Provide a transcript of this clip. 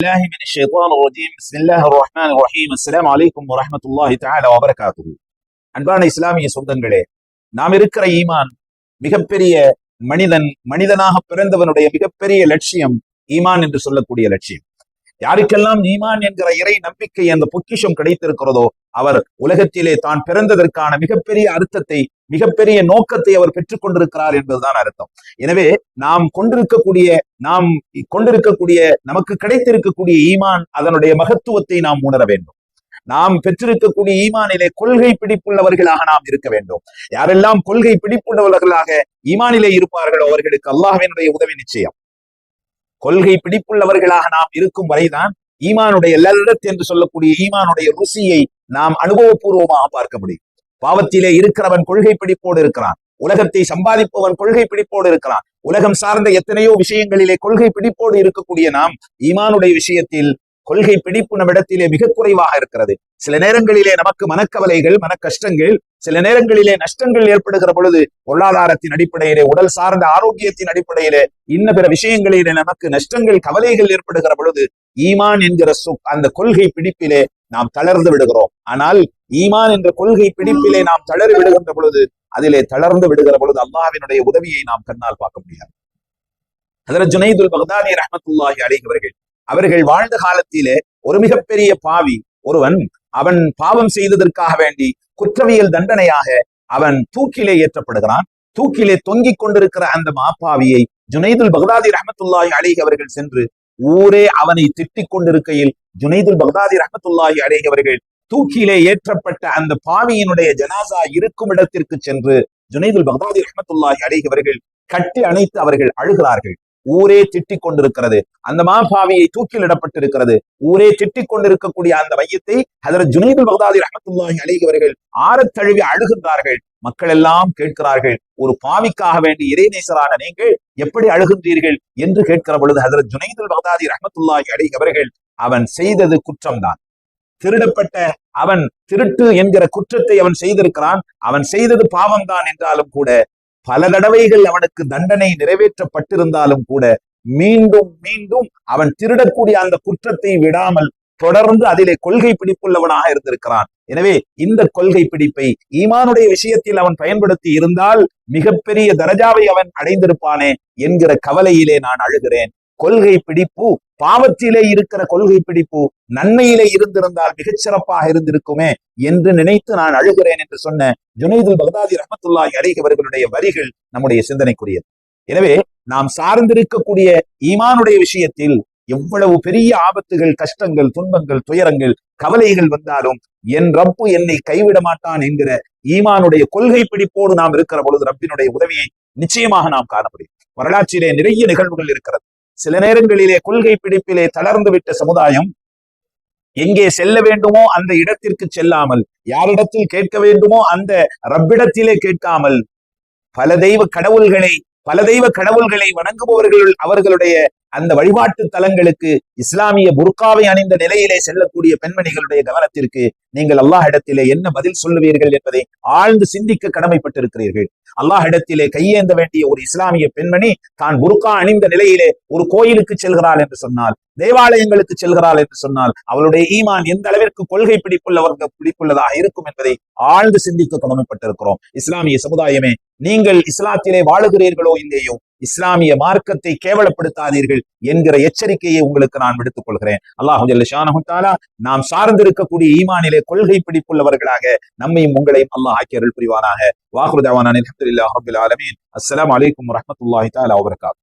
الله من الشيطان الرجيم بسم الله الرحمن الرحيم السلام عليكم ورحمة الله تعالى وبركاته அன்பான இஸ்லாமிய சொந்தங்களே நாம் இருக்கிற ஈமான் மிகப்பெரிய மனிதன் மனிதனாக பிறந்தவனுடைய மிகப்பெரிய லட்சியம் ஈமான் என்று சொல்லக்கூடிய லட்சியம் யாருக்கெல்லாம் ஈமான் என்கிற இறை நம்பிக்கை அந்த பொக்கிஷம் கிடைத்திருக்கிறதோ அவர் உலகத்திலே தான் பிறந்ததற்கான மிகப்பெரிய அர்த்தத்தை மிகப்பெரிய நோக்கத்தை அவர் பெற்றுக் கொண்டிருக்கிறார் என்பதுதான் அர்த்தம். எனவே நாம் கொண்டிருக்கக்கூடிய நாம் கொண்டிருக்கக்கூடிய நமக்கு கிடைத்திருக்கக்கூடிய ஈமான் அதனுடைய மகத்துவத்தை நாம் உணர வேண்டும். நாம் பெற்றிருக்கக்கூடிய ஈமானிலே கொள்கை பிடிப்புள்ளவர்களாக நாம் இருக்க வேண்டும். யாரெல்லாம் கொள்கை பிடிப்புள்ளவர்களாக ஈமானிலே இருப்பார்களோ அவர்களுக்கு அல்லாஹினுடைய உதவி நிச்சயம். கொள்கை பிடிப்புள்ளவர்களாக நாம் இருக்கும் வரைதான் ஈமானுடைய லல்லத் என்று சொல்லக்கூடிய ஈமானுடைய ருசியை நாம் அனுபவபூர்வமாக பார்க்க முடியும். பாவத்திலே இருக்கிறவன் கொள்கை பிடிப்போடு இருக்கிறான். உலகத்தை சம்பாதிப்பவன் கொள்கை பிடிப்போடு இருக்கிறான். உலகம் சார்ந்த எத்தனையோ விஷயங்களிலே கொள்கை பிடிப்போடு இருக்கக்கூடிய நாம் ஈமானுடைய விஷயத்தில் கொள்கை பிடிப்பு நம்மிடத்திலே மிக குறைவாக இருக்கிறது. சில நேரங்களிலே நமக்கு மனக்கவலைகள் மன கஷ்டங்கள் சில நேரங்களிலே நஷ்டங்கள் ஏற்படுகிற பொழுது பொருளாதாரத்தின் அடிப்படையிலே உடல் சார்ந்த ஆரோக்கியத்தின் அடிப்படையிலே இன்ன பிற விஷயங்களிலே நமக்கு நஷ்டங்கள் கவலைகள் ஏற்படுகிற பொழுது ஈமான் என்கிற அந்த கொள்கை பிடிப்பிலே நாம் தளர்ந்து விடுகிறோம். ஆனால் ஈமான் என்ற கொள்கை பிடிப்பிலே நாம் தளறி விடுகின்ற பொழுது அதிலே தளர்ந்து விடுகிற பொழுது அல்லாவினுடைய உதவியை நாம் கண்ணால் பார்க்க முடியாது. அதில் ஜுனைதுல் பகதானி ரஹமத்துல்லாஹி அலைகவர்கள் அவர்கள் வாழ்ந்த காலத்திலே ஒரு மிகப்பெரிய பாவி ஒருவன் அவன் பாவம் செய்ததற்காக வேண்டி குற்றவியல் தண்டனையாக அவன் தூக்கிலே ஏற்றப்படுகிறான். தூக்கிலே தொங்கிக் கொண்டிருக்கிற அந்த மாப்பாவியை ஜுனைதுல் பகதாதி ரஹமத்துல்லாஹி அலிஹ் அவர்கள் சென்று ஊரே அவனை திட்டிக் கொண்டிருக்கையில் ஜுனைதுல் பகதாதி ரஹமத்துல்லாஹி அலிஹ் அவர்கள் தூக்கிலே ஏற்றப்பட்ட அந்த பாவியினுடைய ஜனாசா இருக்கும் இடத்திற்கு சென்று ஜுனைதுல் பகதாதி ரஹமத்துல்லாஹி அலிஹ் அவர்கள் கட்டி அணைத்து அவர்கள் அழுகிறார்கள். ஊரே திட்டிக் கொண்டிருக்கிறது. அந்த மாபாவியை தூக்கிலிடப்பட்டிருக்கிறது ஊரே திட்டிக் கொண்டிருக்கக்கூடிய அந்த மையத்தை அதற்கு ஜுனைதுல் பகதாதி ரஹமத்துல்லாஹி அலிஹ் அவர்கள் ஆறத் தழுவி அழுகின்றார்கள். மக்கள் எல்லாம் கேட்கிறார்கள் ஒரு பாவிக்காக வேண்டி இறைநேசரான நீங்கள் எப்படி அழுகின்றீர்கள்? என்று கேட்கிற பொழுது ஹதரத் ஜுனைதுல் பகதாதி ரஹமத்துல்லாஹி அலிஹ் அவர்கள் அவன் செய்தது குற்றம்தான். திருடப்பட்ட அவன் திருட்டு என்கிற குற்றத்தை அவன் செய்திருக்கிறான். அவன் செய்தது பாவம்தான் என்றாலும் கூட பல தடவைகள் அவனுக்கு தண்டனை நிறைவேற்றப்பட்டிருந்தாலும் கூட மீண்டும் மீண்டும் அவன் திருடக்கூடிய அந்த குற்றத்தை விடாமல் தொடர்ந்து அதிலே கொள்கை பிடிப்புள்ளவனாக இருந்திருக்கிறான். எனவே இந்த கொள்கை பிடிப்பை ஈமானுடைய விஷயத்தில் அவன் பயன்படுத்தி இருந்தால் மிகப்பெரிய தரஜாவை அவன் அடைந்திருப்பானே என்கிற கவலையிலே நான் அழுகிறேன். கொள்கை பிடிப்பு பாவத்திலே இருக்கிற கொள்கை பிடிப்பு நன்மையிலே இருந்திருந்தால் மிகச்சிறப்பாக இருந்திருக்குமே என்று நினைத்து நான் அழுகிறேன் என்று சொன்ன ஜுனைதுல் பகதாதி ரஹமத்துல்லாஹி அலிஹ் அவர்களுடைய வரிகள் நம்முடைய சிந்தனைக்குரியது. எனவே நாம் சார்ந்திருக்கக்கூடிய ஈமானுடைய விஷயத்தில் எவ்வளவு பெரிய ஆபத்துகள் கஷ்டங்கள் துன்பங்கள் துயரங்கள் கவலைகள் வந்தாலும் என் ரப்பு என்னை கைவிட மாட்டான் என்கிற ஈமானுடைய கொள்கை பிடிப்போடு நாம் இருக்கிற பொழுது ரப்பினுடைய உதவியை நிச்சயமாக நாம் காண முடியும். வரலாற்றிலே நிறைய நிகழ்வுகள் இருக்கிறது. சில நேரங்களிலே கொள்கை பிடிப்பிலே தளர்ந்து விட்ட சமுதாயம் எங்கே செல்ல வேண்டுமோ அந்த இடத்திற்கு செல்லாமல் யாரிடத்தில் கேட்க வேண்டுமோ அந்த ரப்பிடத்திலே கேட்காமல் பல தெய்வ கடவுள்களை பல தெய்வ கடவுள்களை வணங்குபவர்கள் அவர்களுடைய அந்த வழிபாட்டு தலங்களுக்கு இஸ்லாமிய புர்காவை அணிந்த நிலையிலே செல்லக்கூடிய பெண்மணிகளுடைய கவனத்திற்கு நீங்கள் அல்லாஹ் இடத்திலே என்ன பதில் சொல்லுவீர்கள் என்பதை ஆழ்ந்து சிந்திக்க கடமைப்பட்டிருக்கிறீர்கள். அல்லாஹ் இடத்திலே கையேந்த வேண்டிய ஒரு இஸ்லாமிய பெண்மணி தான் புர்கா அணிந்த நிலையிலே ஒரு கோயிலுக்கு செல்கிறாள் என்று சொன்னால் தேவாலயங்களுக்கு செல்கிறாள் என்று சொன்னால் அவளுடைய ஈமான் எந்த அளவிற்கு கொள்கை பிடிப்புள்ளவர்கள் பிடிப்புள்ளதாக இருக்கும் என்பதை ஆழ்ந்து சிந்திக்க கடமைப்பட்டிருக்கிறோம். இஸ்லாமிய சமுதாயமே நீங்கள் இஸ்லாத்திலே வாழுகிறீர்களோ இல்லையோ இஸ்லாமிய மார்க்கத்தை கேவலப்படுத்தாதீர்கள் என்கிற எச்சரிக்கையை உங்களுக்கு நான் விடுத்துக் கொள்கிறேன் அல்லாஹு நாம் சார்ந்திருக்கக்கூடிய ஈமானிலே கொள்கை பிடிப்புள்ளவர்களாக நம்மையும் உங்களையும் அல்லாஹ் ஆக்கியருள் புரிவானாக. வாகுருதாவான அஸ்லாம் வலைக்கம் வரமத்துல்லாஹி தாலா வபரகாத்.